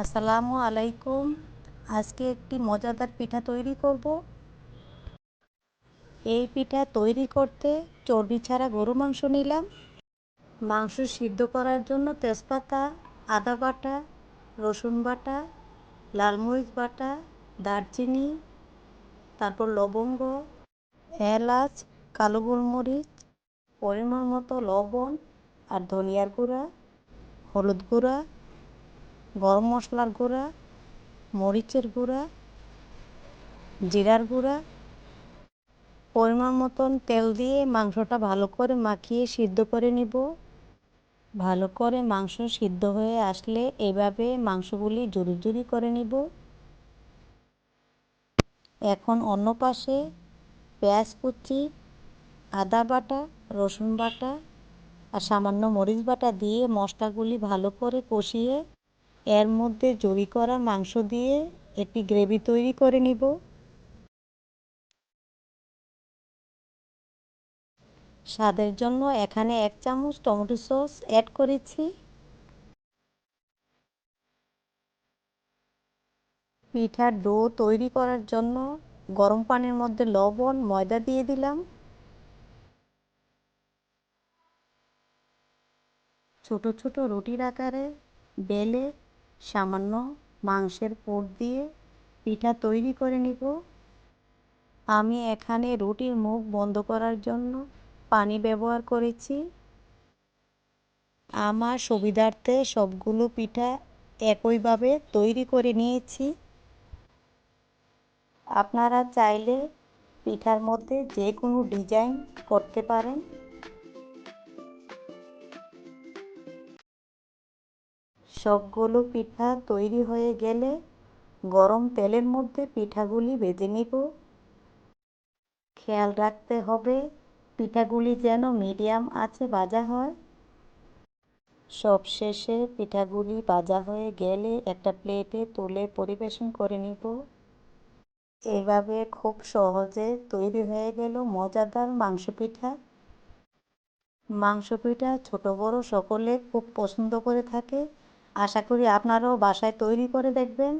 আসসালামু আলাইকুম। আজকে একটি মজাদার পিঠা তৈরি করব। এই পিঠা তৈরি করতে চর্বি ছাড়া গরু মাংস নিলাম। মাংস সিদ্ধ করার জন্য তেজপাতা, আদা বাটা, রসুন বাটা লালমরিচ বাটা, দারচিনি, তারপর লবঙ্গ, এলাচ, কালো গোলমরিচ, পরিমাণ মতো লবণ আর ধনিয়ার গুঁড়া, হলুদ গুঁড়া গরম মশলার গুঁড়া, মরিচের গুঁড়া, জিরার গুঁড়া। পরিমাণ মতন তেল দিয়ে মাংসটা ভালো করে মাখিয়ে সিদ্ধ করে নিব। ভালো করে মাংস সিদ্ধ হয়ে আসলে এভাবে মাংসগুলি জুরি জুরি করে নিব। এখন অন্য পাশে পেঁয়াজ কুচি, আদা বাটা, রসুন বাটা আর সামান্য মরিচ বাটা দিয়ে মশলাগুলি ভালো করে কষিয়ে এর মধ্যে জড়ি করা মাংস দিয়ে একটি গ্রেভি তৈরি করে নিব। স্বাদের জন্য এখানে এক চামচ টমেটো সস অ্যাড করেছি। পিঠার ডো তৈরি করার জন্য গরম পানির মধ্যে লবণ, ময়দা দিয়ে দিলাম। ছোট ছোট রুটির আকারে বেলে সামান্য মাংসের পুর দিয়ে পিঠা তৈরি করে নিব। আমি এখানে রুটির মুখ বন্ধ করার জন্য পানি ব্যবহার করেছি। আমার সুবিধার্থে সবগুলো পিঠা একইভাবে তৈরি করে নিয়েছি। আপনারা চাইলে পিঠার মধ্যে যে কোনো ডিজাইন করতে পারেন। সবগুলো পিঠা তৈরি হয়ে গেলে গরম তেলের মধ্যে পিঠাগুলি ভেজে নিব। খেয়াল রাখতে হবে পিঠাগুলি যেন মিডিয়াম আছে ভাজা হয়। সব শেষে পিঠাগুলি ভাজা হয়ে গেলে একটা প্লেটে তুলে পরিবেশন করে নিব। এভাবে খুব সহজে তৈরি হয়ে গেল মজাদার মাংস পিঠা মাংস পিঠা ছোট বড় সকলে খুব পছন্দ করে থাকে। আশা করি আপনারাও বাসায় তৈরি করে দেখবেন।